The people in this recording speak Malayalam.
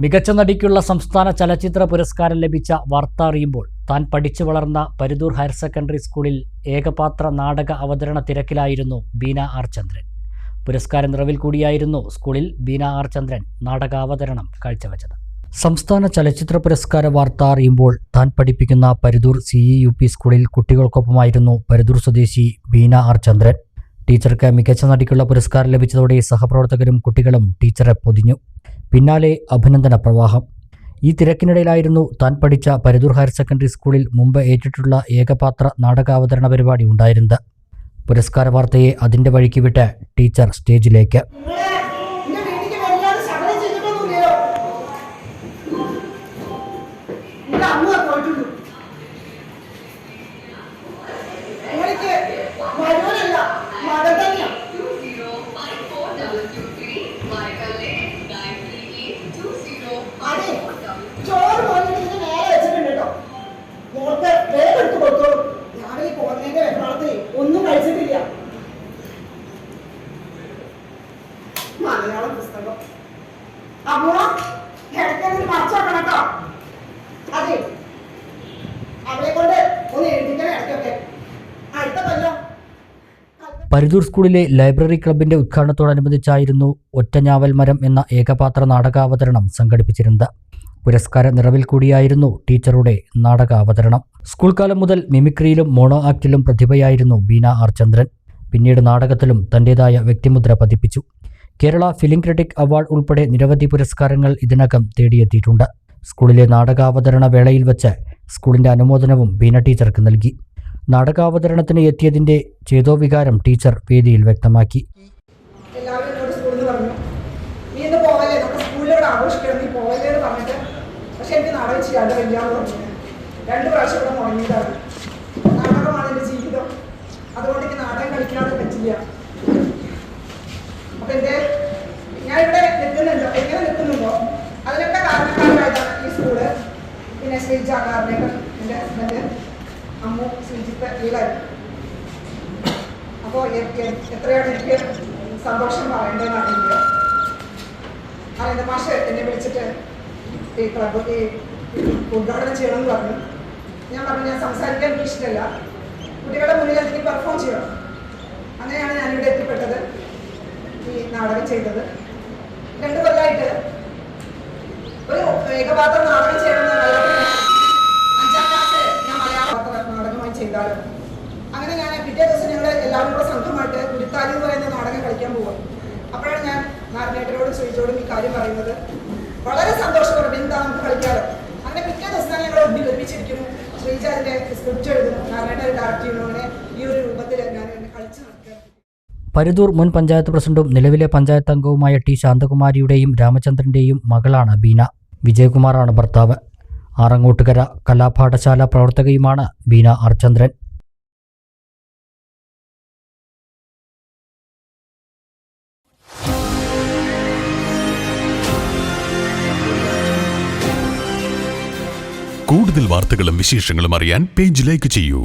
മികച്ച നടിക്കുള്ള സംസ്ഥാന ചലച്ചിത്ര പുരസ്കാരം ലഭിച്ച വാർത്ത അറിയുമ്പോൾ താൻ പഠിച്ചു വളർന്ന പരിദൂർ ഹയർ സെക്കൻഡറി സ്കൂളിൽ ഏകപാത്ര നാടക അവതരണ തിരക്കിലായിരുന്നു ബീന ആർ ചന്ദ്രൻ പുരസ്കാര നിറവിൽ കൂടിയായിരുന്നു സ്കൂളിൽ ബീന ആർ ചന്ദ്രൻ നാടകാവതരണം കാഴ്ചവെച്ചത്. സംസ്ഥാന ചലച്ചിത്ര പുരസ്കാര വാർത്ത അറിയുമ്പോൾ താൻ പഠിപ്പിക്കുന്ന Paruthur C E U P സ്കൂളിൽ കുട്ടികൾക്കൊപ്പമായിരുന്നു പരുതൂർ സ്വദേശി ബീന ആർ ചന്ദ്രൻ ടീച്ചർക്ക് മികച്ച നടിക്കുള്ള പുരസ്കാരം ലഭിച്ചതോടെ സഹപ്രവർത്തകരും കുട്ടികളും ടീച്ചറെ പൊതിഞ്ഞു. പിന്നാലെ അഭിനന്ദന പ്രവാഹം. ഈ തിരക്കിനിടയിലായിരുന്നു താൻ പഠിച്ച പരുതൂർ ഹയർ സെക്കൻഡറി സ്കൂളിൽ മുമ്പ് ഏറ്റിട്ടുള്ള ഏകപാത്ര നാടകാവതരണ പരിപാടി ഉണ്ടായിരുന്നത്. പുരസ്കാര വാർത്തയെ അതിന്റെ വഴിക്ക് വിട്ട് ടീച്ചർ സ്റ്റേജിലേക്ക്. പരുതൂർ സ്കൂളിലെ ലൈബ്രറി ക്ലബിന്റെ ഉദ്ഘാടനത്തോടനുബന്ധിച്ചായിരുന്നു ഒറ്റഞ്ഞാവൽ മരം എന്ന ഏകപാത്ര നാടകാവതരണം സംഘടിപ്പിച്ചിരുന്നത്. പുരസ്കാര നിറവിൽ കൂടിയായിരുന്നു ടീച്ചറുടെ നാടകാവതരണം. സ്കൂൾ കാലം മുതൽ മിമിക്രിയിലും മോണോ ആക്ടിലും പ്രതിഭയായിരുന്നു ബീന ആർ ചന്ദ്രൻ പിന്നീട് നാടകത്തിലും തന്റേതായ വ്യക്തിമുദ്ര പതിപ്പിച്ചു. കേരള ഫിലിം ക്രിട്ടിക് അവാർഡ് ഉൾപ്പെടെ നിരവധി പുരസ്കാരങ്ങൾ ഇതിനകം തേടിയെത്തിയിട്ടുണ്ട്. സ്കൂളിലെ നാടകാവതരണ വേളയിൽ വെച്ച് സ്കൂളിന്റെ അനുമോദനവും ബീന ടീച്ചർക്ക് നൽകി. നാടകാവതരണത്തിന് എത്തിയതിന്റെ ചേതോവികാരം ടീച്ചർ വേദിയിൽ വ്യക്തമാക്കി. രണ്ട് പ്രാവശ്യം ഇവിടെ മുടങ്ങിയതാണ് നാടകമാണ് എന്റെ ജീവിതം. അതുകൊണ്ട് എനിക്ക് നാടകം കളിക്കാതെ പറ്റില്ല. എന്റെ ഞാൻ ഇവിടെ നിൽക്കുന്നുണ്ടോ? എങ്ങനെ നിൽക്കുന്നുണ്ടോ? അതിനൊക്കെ കാരണക്കാരായതാണ് ഈ സ്കൂൾ പിന്നെ ശ്രീജ കാരണേക്കർ എന്റെ ഹസ്ബൻഡ് അമ്മു ശ്രീജിത്ത് എല്ലാവരും അപ്പോൾ എത്രയാണ് എനിക്ക് സന്തോഷം പറയേണ്ടതെന്ന് അറിയില്ല അനന്ത മാഷ് എന്നെ വിളിച്ചിട്ട് ഈ ക്ലബ് ഈ ഉദ്ഘാടനം ചെയ്യണമെന്ന് പറഞ്ഞു. ഞാൻ പറഞ്ഞു ഞാൻ സംസാരിക്കാൻ എനിക്ക് ഇഷ്ടമല്ല. കുട്ടികളുടെ മുന്നിൽ എനിക്ക് പെർഫോം ചെയ്യണം. അങ്ങനെയാണ് ഞാനിവിടെ എത്തിപ്പെട്ടത്. ഈ നാടകം ചെയ്തത്. രണ്ടു കൊല്ലമായിട്ട് ഒരു ഏകപാത്ര നാടകം ചെയ്യണം അഞ്ചാം ക്ലാസ് ഞാൻ മലയാള നാടകമായി ചെയ്താലും. അങ്ങനെ ഞാൻ പിറ്റേ ദിവസം ഞങ്ങൾ എല്ലാവരും കൂടെ സംഘമായിട്ട് കുരുത്താലി എന്ന് പറയുന്ന നാടകം കളിക്കാൻ പോകും അപ്പോഴാണ് ഞാൻ നാരനേട്ടനോടും ശ്രീജോടും ഈ കാര്യം പറയുന്നത്. വളരെ സന്തോഷത്തോടെ എന്താ നമുക്ക് കളിക്കാറ് അങ്ങനെ പിറ്റേ ദിവസം തന്നെ ഞങ്ങൾ ഒന്നിൽ ഒരുമിച്ചിരിക്കുന്നു ശ്രീജ അതിന്റെ സ്ക്രിപ്റ്റ് എഴുതുന്നു നാരനേട്ടൻ ഡയറക്റ്റ് ചെയ്യുന്നു അങ്ങനെ ഈ ഒരു രൂപത്തിൽ ഞാൻ എന്നെ കളിച്ചു നടക്കുക പരുതൂർ മുൻ പഞ്ചായത്ത് പ്രസിഡന്റും നിലവിലെ പഞ്ചായത്ത് അംഗവുമായ ടി ശാന്തകുമാരിയുടെയും രാമചന്ദ്രന്റെയും മകളാണ് ബീന. വിജയകുമാറാണ് ഭർത്താവ്. ആറങ്ങോട്ടുകര കലാപാഠശാല പ്രവർത്തകയുമാണ് ബീന അർചന്ദ്രൻ കൂടുതൽ വാർത്തകളും വിശേഷങ്ങളും അറിയാൻ പേജ് ലൈക്ക് ചെയ്യൂ.